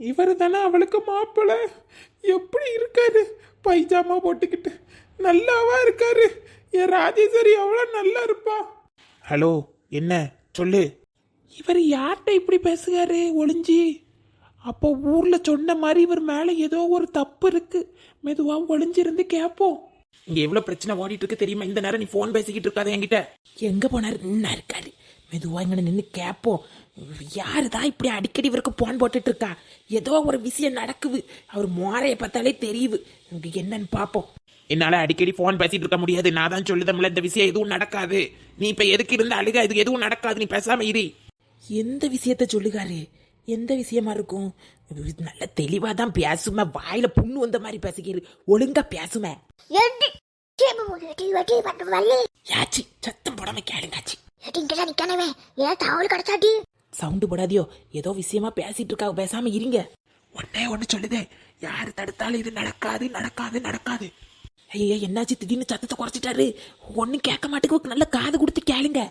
இவர் தானே அவளுக்கு மாப்பிள்ளை எப்படி இருக்காரு? பைஜாமா போட்டுக்கிட்டு நல்லாவா இருக்காரு? என் ராஜேஸ்வரி எவ்வளோ நல்லா இருப்பா. ஹலோ என்ன? சொல்லு. இவர் யார்கிட்ட இப்படி பேசுகாரு ஒளிஞ்சி? அப்போ ஊர்ல சொன்ன மாதிரி இவர் மேல ஏதோ ஒரு தப்பு இருக்கு. மெதுவா ஒளிஞ்சிருந்து கேட்போம் இங்க எவ்வளவு பிரச்சனை ஓடிட்டு இருக்கு தெரியுமா? இந்த நேரம் நீ ஃபோன் பேசிக்கிட்டு இருக்காத என்கிட்ட. எங்க போனாரு? நின்னா இருக்காரு மெதுவா இங்க நின்று கேட்போம் யாரு தான் இப்படி அடிக்கடி இவருக்கு போன் போட்டுட்டு இருக்கா ஏதோ ஒரு விஷயம் நடக்குது. அவர் மோரைய பார்த்தாலே தெரியுது. என்னன்னு பாப்போம் என்னால அடிக்கடி ஃபோன் பேசிட்டு இருக்க முடியாது. நான் தான் சொல்லுதம்ல இந்த விஷயம் எதுவும் நடக்காது. நீ இப்ப எதுக்கு இருந்து அழுக? இது எதுவும் நடக்காது. நீ பேசாம இரு. எந்த விஷயத்த சொல்லுகாரு? எந்த விஷயமா இருக்கும்? இது நல்ல தெளிவா தான் பேசுமே. வாயில புண்ணு வந்த மாதிரி பேசுகிறீரு ஒழுங்கா பேசுமே. யாச்சி சத்தம் போடாம கேளுங்காச்சி ஏன் தகவல் கிடைச்சாடி சவுண்டு போடாதியோ. ஏதோ விஷயமா பேசிட்டு இருக்கா பேசாம இருங்க. ஒன்னே ஒண்ணு சொல்லுதே. யாரு தடுத்தாலும் இது நடக்காது நடக்காது நடக்காது. ஐயா என்னாச்சு? திடீர்னு சத்தத்தை குறைச்சிட்டாரு. ஒன்னும் கேட்க மாட்டேங்குது. நல்ல காது கொடுத்து கேளுங்க.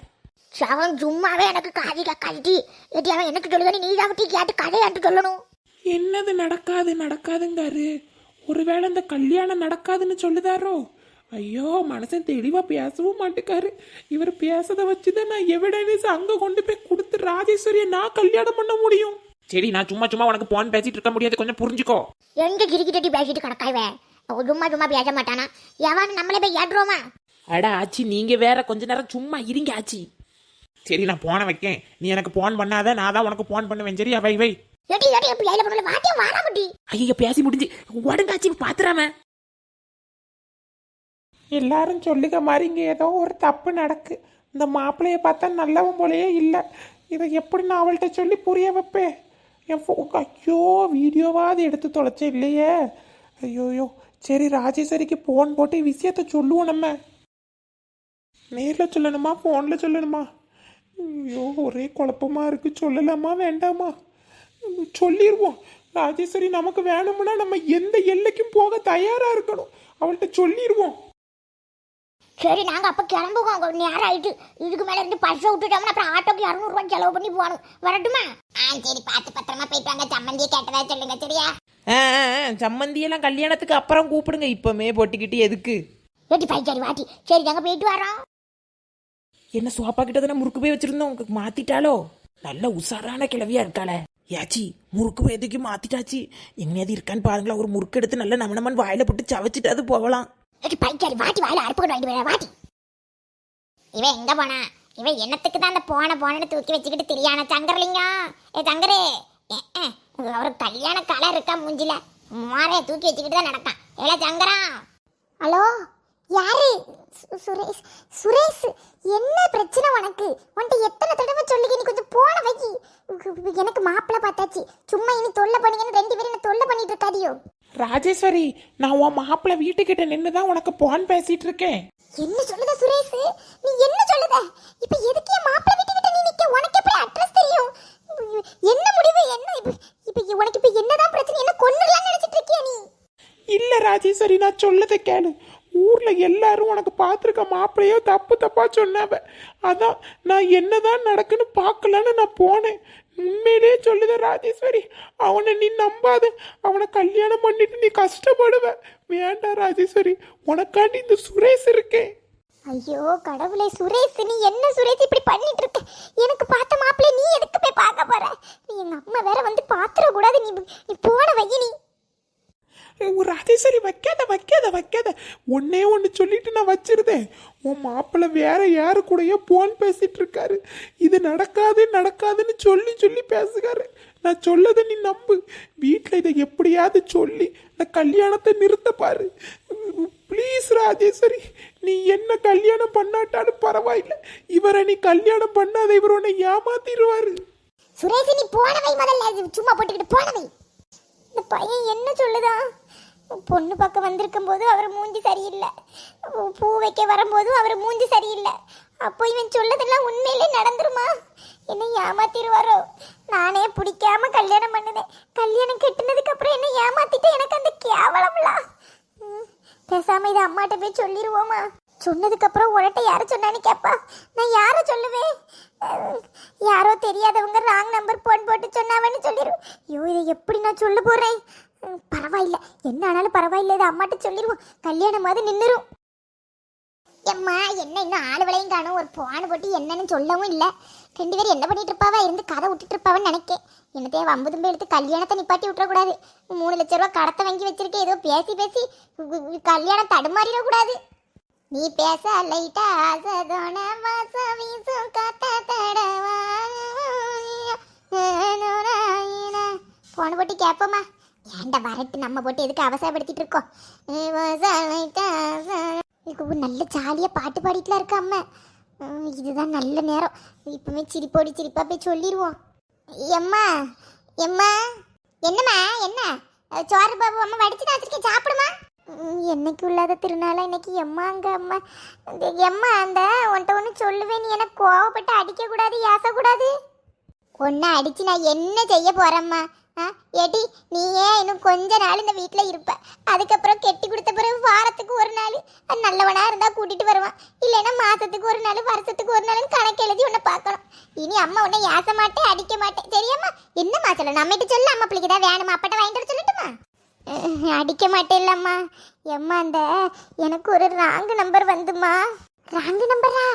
அவன் சும்மாவே எனக்கு காதி கேட்காதி எடி அவன் எனக்கு சொல்லுவேன் நீ தான் கேட்டு கதையாட்டு சொல்லணும். என்னது நடக்காது நடக்காதுங்காரு. ஒருவேளை இந்த கல்யாணம் நடக்காதுன்னு சொல்லுதாரோ? ஐயோ மனுஷன் தெளிவா பேசவும் மாட்டேக்காரு. இவர் பேசத வச்சுதான் நான் எவிடன்ஸ் அங்க கொண்டு போய் கொடுத்து ராஜேஸ்வரியை நான் கல்யாணம் பண்ண முடியும். சரி நான் சும்மா சும்மா உனக்கு போன் பேசிட்டு இருக்க முடியாது. கொஞ்சம் புரிஞ்சுக்கோ. எங்க கிரிக்கிட்டி பேசிட்டு கிடக்காய்வே அவன் சும்மா சும்மா பேச மாட்டானா? எவன் நம்மளே போய் ஏற்றுவோமா? அட ஆச்சி நீங்க வேற கொஞ்ச நேரம் சும்மா இருங்க ஆச்சி. சரி நான் போன வைக்கேன். நீ எனக்கு போன் பண்ணாத நான் தான் உனக்கு போன் பண்ணுவேன். சரியா வை வை. ஐயா பேசி முடிஞ்சு. உடங்காச்சி பாத்துறாம. எல்லாரும் சொல்லுக மாதிரி இங்கே ஏதோ ஒரு தப்பு நடக்கு. இந்த மாப்பிள்ளையை பார்த்தா நல்லவன் போலயே இல்லை. இதை எப்படி நான் அவள்கிட்ட சொல்லி புரிய வைப்பேன்? என் ஃபோ ஐயோ வீடியோவாவது எடுத்து தொலைச்சேன் இல்லையே. ஐயோயோ சரி ராஜேஸ்வரிக்கு ஃபோன் போட்டு விஷயத்த சொல்லுவோம் நம்ம. நேரில் சொல்லணுமா ஃபோனில் சொல்லணுமா? ஐயோ ஒரே குழப்பமாக இருக்குது சொல்லலாமா வேண்டாமா? சொல்லிடுவோம் ராஜேஸ்வரி நமக்கு வேணும்னா நம்ம எந்த எல்லைக்கும் போக தயாராக இருக்கணும். அவள்கிட்ட சொல்லிடுவோம் சரி நாங்க அப்ப கிளம்புவோம். கொஞ்ச நேரம் ஆயிட்டு இதுக்கு மேல இருந்து பர்ஸை விட்டுட்டோம்னா அப்புறம் ஆட்டோக்கு இரநூறுவா செலவு பண்ணி போகணும். வரட்டுமா? ஆ சரி பார்த்து பத்திரமா போயிட்டு வாங்க. சம்மந்தியை கேட்டதா சொல்லுங்க சரியா? சம்மந்தியெல்லாம் கல்யாணத்துக்கு அப்புறம் கூப்பிடுங்க. இப்பமே போட்டிக்கிட்டு எதுக்கு? எட்டி பைச்சாரி வாட்டி. சரி நாங்க போயிட்டு வரோம் என்ன சோப்பா கிட்ட தானே முறுக்கு போய் வச்சிருந்தோம். உங்களுக்கு மாத்திட்டாலோ நல்ல உஷாரான கிழவியா இருக்காளே. ஏச்சி முறுக்கு எதுக்கு மாத்திட்டாச்சு? எங்கேயாவது இருக்கான்னு பாருங்களா ஒரு முறுக்கு எடுத்து நல்ல நம்ம நம்மன் வாயில போட்டு சவைச்சிட்டாது போகலாம். எனக்கு பைக்காரி வாட்டி வாயில அறுப்பு வாங்கிட்டு வாட்டி. இவன் எங்க போனா? இவன் என்னத்துக்கு தான் அந்த போன போனன்னு தூக்கி வச்சுக்கிட்டு தெரியான சங்கர்லிங்கம் ஏ சங்கரே. ஏ, ஒரு கல்யாண கலை இருக்கா மூஞ்சில? மாறைய தூக்கி வச்சுக்கிட்டு தான் நடக்கான். ஏல சங்கரா. ஹலோ? யாரு? சு- சுரேஷ். சுரேஷ் என்ன பிரச்சனை உனக்கு? உன்ட்டு எத்தனை தடவை சொல்லுங்க நீ கொஞ்சம் போன வைக்கி எனக்கு மாப்பிள்ளை பார்த்தாச்சு. சும்மா இனி தொல்லை பண்ணீங்கன்னு ரெண்டு பேரும் என்ன தொல்லை பண்ணிட்டு இருக்காதியோ? ராஜேஸ்வரி நான் உன் மாப்பிள்ளை வீட்டுக்கிட்ட நின்று தான் உனக்கு போன் பேசிட்டு இருக்கேன் என்ன சொல்லுத சுரேஷ்? நீ என்ன சொல்லுத? இப்ப எதுக்கு என் மாப்பிள்ளை வீட்டுக்கிட்ட நீ நிக்க? உனக்கு எப்படி அட்ரஸ் தெரியும்? என்ன முடிவு? என்ன? இப்ப இப்ப உனக்கு இப்ப என்னதான் பிரச்சனை? என்ன கொன்னுடலாம்னு நினைச்சிட்டு இருக்கியா நீ? இல்ல ராஜேஸ்வரி நான் சொல்லதை கேளு. ஊர்ல எல்லாரும் உனக்கு பார்த்துருக்க மாப்பிள்ளையோ தப்பு தப்பா சொன்னாவ. அதான் நான் என்னதான் நடக்குன்னு பார்க்கலான்னு நான் போனேன். உண்மையிலேயே சொல்லுத ராஜேஸ்வரி. அவனை நீ நம்பாத. அவனை கல்யாணம் பண்ணிட்டு நீ கஷ்டப்படுவ. வேண்டாம் ராஜேஸ்வரி. உனக்காண்டி இந்த சுரேஷ் இருக்கேன் ஐயோ கடவுளே சுரேஷ் நீ என்ன சுரேஷ் இப்படி பண்ணிட்டு இருக்க? எனக்கு பார்த்த மாப்பிள்ளை நீ எதுக்கு போய் பார்க்க போற? எங்க அம்மா வேற வந்து பாத்திர கூடாது நீ நீ போன வை நீ. ஒரு ராஜேஸ்வரி வைக்காத வைக்காத வைக்காத. ஒன்னே ஒன்று சொல்லிட்டு நான் வச்சிருந்தேன். உன் மாப்பிள்ளை வேற யாரு கூடயோ போன் பேசிட்டு இருக்காரு. இது நடக்காது நடக்காதுன்னு சொல்லி சொல்லி பேசுகாரு. நான் சொல்லதை நீ நம்பு. வீட்டில் இதை எப்படியாவது சொல்லி இந்த கல்யாணத்தை நிறுத்த பாரு. ப்ளீஸ் ராஜேஸ்வரி நீ என்ன கல்யாணம் பண்ணாட்டாலும் பரவாயில்லை. இவரை நீ கல்யாணம் பண்ணாத இவர் உன்னை ஏமாத்திடுவாரு. சுரேஷ் நீ போனவை முதல்ல. சும்மா போட்டுக்கிட்டு போனவை. இந்த பையன் என்ன சொல்லுதான்? பொண்ணு பக்கம் வந்திருக்கும் போது அவர் மூஞ்சி சரியில்லை. பூ வைக்க வரும்போது அவர் மூஞ்சி சரியில்லை. அப்போ இவன் சொல்லதெல்லாம் உண்மையிலே நடந்துருமா? என்னை ஏமாத்திடுவாரோ? நானே பிடிக்காம கல்யாணம் பண்ணுனேன். கல்யாணம் கட்டினதுக்கு அப்புறம் என்ன ஏமாத்திட்டு எனக்கு அந்த கேவலம்லாம் ம், பேசாம இதை அம்மாட்ட போய் சொல்லிடுவோமா சொன்னதுக்கு அப்புறம் உடட்ட யார சொன்னான்னு கேப்பா. நான் யார சொல்லுவேன்? யாரோ தெரியாதவங்க ராங் நம்பர் போன் போட்டு சொன்னாவன்னு சொல்லிடுவோம் ஐயோ இதை எப்படி நான் சொல்ல போறேன்? பரவாயில்ல. என்ன ஆனாலும் பரவாயில்ல இதை அம்மாட்ட சொல்லிடுவோம் கல்யாணம் மாதிரி நின்றுரும் எம்மா என்ன இன்னும் ஆளு விளையும் காணும். ஒரு போன போட்டு என்னன்னு சொல்லவும் இல்லை. ரெண்டு பேரும் என்ன பண்ணிட்டு இருப்பாவா இருந்து கதை விட்டுட்டு இருப்பாவன்னு நினைக்கேன். என்னத்தையே வம்பு தும்பு எடுத்து கல்யாணத்தை நிப்பாட்டி விட்டுறக்கூடாது. மூணு லட்ச ரூபா கடத்தை வாங்கி வச்சிருக்கேன். ஏதோ பேசி பேசி கல்யாணம் தடுமாறிடக்கூடாது. நீ பேச லைட்டா ஆசதோன வாச வீசும் காத்த தடவா போன போட்டு கேப்போமா? ஏன்டா வரட்டு நம்ம போட்டு எதுக்கு அவசரப்படுத்திட்டு இருக்கோம்? இதுக்கு நல்ல ஜாலியாக பாட்டு பாடிட்டுலாம் இருக்க அம்மா. இதுதான் நல்ல நேரம். இப்பவுமே சிரிப்போடி சிரிப்பா போய் சொல்லிடுவோம் எம்மா எம்மா. என்னம்மா என்ன? சோறு பாபு அம்மா வடிச்சு தான் வச்சிருக்கேன். சாப்பிடுமா? என்னைக்கு உள்ளாத திருநாளா? இன்னைக்கு எம்மாங்க அம்மா. இந்த எம்மா அந்த உன்ட்ட ஒன்று சொல்லுவேன். நீ எனக்கு கோவப்பட்டு அடிக்கக்கூடாது ஏசக்கூடாது? ஒன்று அடிச்சு நான் என்ன செய்ய போகிறேம்மா ஏடி நீ ஏன் இன்னும் கொஞ்ச நாள் இந்த வீட்டில் இருப்ப. அதுக்கப்புறம் கெட்டி கொடுத்த பிறகு வாரத்துக்கு ஒரு நாள் நல்லவனாக இருந்தால் கூட்டிகிட்டு வருவான். இல்லைன்னா மாதத்துக்கு ஒரு நாள் வருஷத்துக்கு ஒரு நாள் கணக்கு எழுதி உன்னை பார்க்கணும். இனி அம்மா உன்னை ஏச மாட்டேன் அடிக்க மாட்டேன் சரியாம்மா என்னம்மா சொல்ல? நம்மகிட்ட சொல்ல அம்மா பிள்ளைக்கு தான் வேணுமா? அப்பட்ட வாங்கிட்டு வர சொல்லட்டுமா? அடிக்க மாட்டேன் இல்லம்மா எம்மா அந்த எனக்கு ஒரு ராங்கு நம்பர் வந்துமா ராங்கு நம்பரா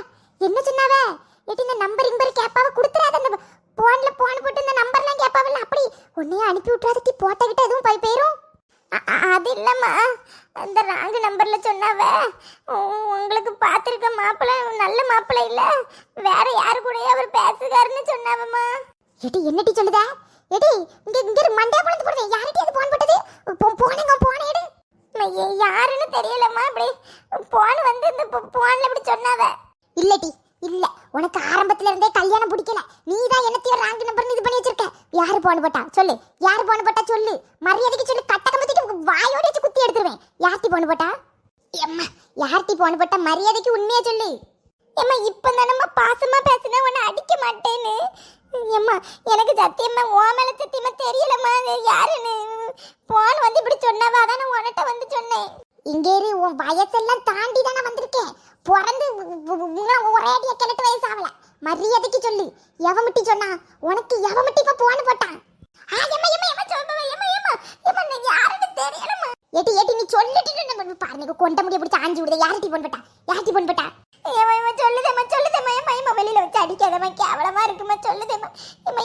என்ன சொன்னாவே ஏட்டி இந்த நம்பர் இம்பர் கேப்பாவ கொடுத்துறாத அந்த போன்ல போன் போட்டு இந்த நம்பர்லாம் கேப்பாவல்ல உன்னையே அனுப்பி விட்டுறாதட்டி போட்டகிட்ட எதுவும் போய் போயிரும். அது இல்லம்மா. அந்த ராங்கு நம்பர்ல சொன்னாவ உங்களுக்கு பார்த்துருக்க மாப்பிள்ளை நல்ல மாப்பிள்ளை இல்ல. வேற யாரு கூடயே அவர் பேசுகாருன்னு சொன்னாவம்மா. ஏடி என்னடி சொல்லுதா? ஏடி இங்க இங்க இரு, மண்டையா பொழந்து போடுது. யார்கிட்ட அது போன் போட்டது? போனேங்க போன எடு. யாருன்னு தெரியலம்மா அப்படி. போன் வந்து இந்த போன்ல இப்படி சொன்னாவ. இல்லடி இல்ல உனக்கு ஆரம்பத்துல இருந்தே கல்யாணம் பிடிக்கல. நீ தான் என்னத்தையும் ராங்க் நம்பர்னு இது பண்ணி வச்சிருக்க. யாரு போன போட்டா? சொல்லு. யாரு போன போட்டா சொல்லு. மரியாதைக்கு சொல்லு. கட்டக்க பத்திட்டு வாயோட வச்சு குத்தி எடுத்துருவேன். யார்த்தி போன போட்டா? எம்மா யார்த்தி போன போட்டா மரியாதைக்கு உண்மையா சொல்லு. ஏம்மா இப்ப தானம்மா பாசமா பேசுனா உன்னை அடிக்க மாட்டேன்னு. ஏம்மா எனக்கு சத்தியம்மா ஓ மேல சத்தியமா தெரியலம்மா. அது யாருன்னு? போன் வந்து இப்படி சொன்னவா? தான் நான் உன்கிட்ட வந்து சொன்னேன். இங்கே உன் வயசெல்லாம் தாண்டி தானே வந்திருக்கேன். பிறந்து ஒரே அடியா கிழட்டு வயசு ஆகல மரியாதைக்கு சொல்லு எவமிட்டி சொன்னா உனக்கு எவமிட்டி இப்ப போன போட்டான் ஆ, எம்மா, நீ நீ சொல்லிட்டு பாருங்க கொண்ட முடிய பிடிச்சி ஆஞ்சு விடுத யார்ட்டி போன் போட்டா யார்ட்டி போன் போட்டா சொல்லுதேம்மா, சொல்லுதேம்மா, வெளியில வச்சு அடிக்காதம்மா, கேவலமா சொல்லுதேம்மா.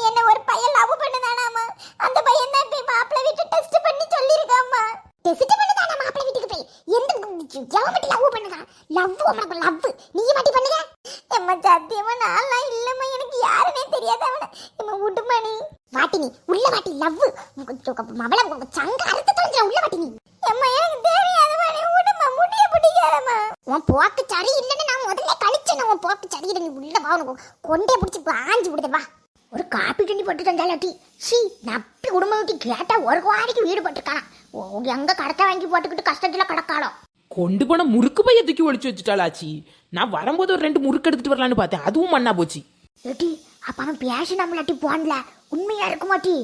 என்ன ஒரு பையன் love பண்ணுதானாம்மா? அந்த பையன் தான் இப்ப மாப்பிள்ளை வீட்டு test பண்ணி சொல்லியிருக்காம்மா. test பண்ணுதானா மாப்பிள்ளை வீட்டுக்கு போய்? எந்த எவன் மட்டும் love பண்ணுதான்? Love நீ மட்டும் பண்ணுங்க ஏம்மா, சத்தியமா நான்லாம் இல்லம்மா, எனக்கு யாருமே தெரியாது அவனை. எம்ம உடுமணி நீ. வாட்டி நீ, உள்ள வாட்டி, லவ்வு மவளை, உங்க சங்க அறுத்து தொலைஞ்சிட, உள்ள வாட்டி நீ. ஏம்மா, எனக்கு தெரியாதும்மா, நீ முடிய பிடிக்காதம்மா. உன் போக்கு சரி இல்லைன்னு நான் முதல்ல கழிச்சேன் உன் போக்கு சரி இல்லை நீ உள்ள வா உனக்கு கொண்டே பிடிச்சி ஆஞ்சு விடுதே வா ஒரு காப்பி தண்ணி போட்டு தந்தாலாட்டி சி நப்பி குடும்பம் விட்டு கேட்டா ஒரு வாடிக்கு வீடு போட்டிருக்கானா ஓ எங்க கடத்தை வாங்கி போட்டுக்கிட்டு கஷ்டத்துல கிடக்காளோ கொண்டு போன முறுக்கு பைய தூக்கி ஒளிச்சு வச்சுட்டாளாச்சி. நான் வரும்போது ஒரு ரெண்டு முறுக்கு எடுத்துட்டு வரலான்னு பார்த்தேன். அதுவும் மண்ணா போச்சு. ஏட்டி அப்ப அவன் பேசி நம்மளாட்டி போன்ல உண்மையா இருக்க மாட்டி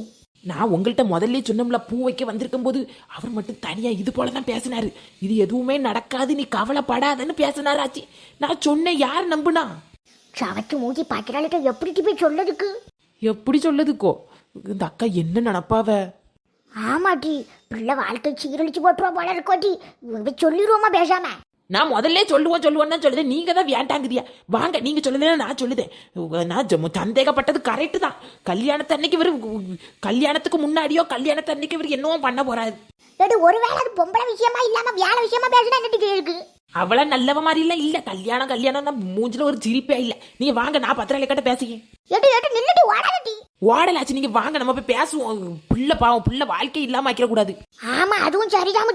நான் உங்கள்கிட்ட முதல்ல சொன்னோம்ல பூ வைக்க வந்திருக்கும் போது அவர் மட்டும் தனியா இது போல தான் பேசினாரு. இது எதுவுமே நடக்காது நீ கவலைப்படாதன்னு பேசினாரு ஆச்சி நான் சொன்னேன் யார் நம்புனா? சவச்சு மூஞ்சி பாக்கிறாளிட்ட எப்படி போய் சொல்லதுக்கு எப்படி சொல்லதுக்கோ? இந்த அக்கா என்ன நினப்பாவ? ஆமாட்டி பிள்ளை வாழ்க்கை சீரழிச்சு போட்டுருவா போல இருக்கோட்டி சொல்லிடுவோமா பேசாம? நான் முதல்ல சொல்லுவோம் சொல்லுவோம் தான் சொல்லுதேன். நீங்க தான் வேண்டாங்குதியா வாங்க நீங்க சொல்லல நான் சொல்லுதேன். நான் சந்தேகப்பட்டது கரெக்டு தான். கல்யாணத்து அன்னைக்கு இவர் கல்யாணத்துக்கு முன்னாடியோ கல்யாணத்து அன்னைக்கு இவர் என்னவோ பண்ண போறாரு. ஏடி ஒருவேளை அது பொம்பளை விஷயமா இல்லாம வேலை விஷயமா பேசினா என்ன இருக்கு அவள நல்லவ மாதிரி இல்ல இல்ல. கல்யாணம் கல்யாணம் மூஞ்சில ஒரு சிரிப்பே இல்ல. நீங்க வாங்க நான் பத்திராளி கிட்ட பேசிக்கேன் ஓடலாச்சு நீங்க வாங்க. நம்ம போய் பேசுவோம். புள்ள பாவம் புள்ள வாழ்க்கை இல்லாம வைக்க கூடாது. ஆமா அதுவும் சரிதான்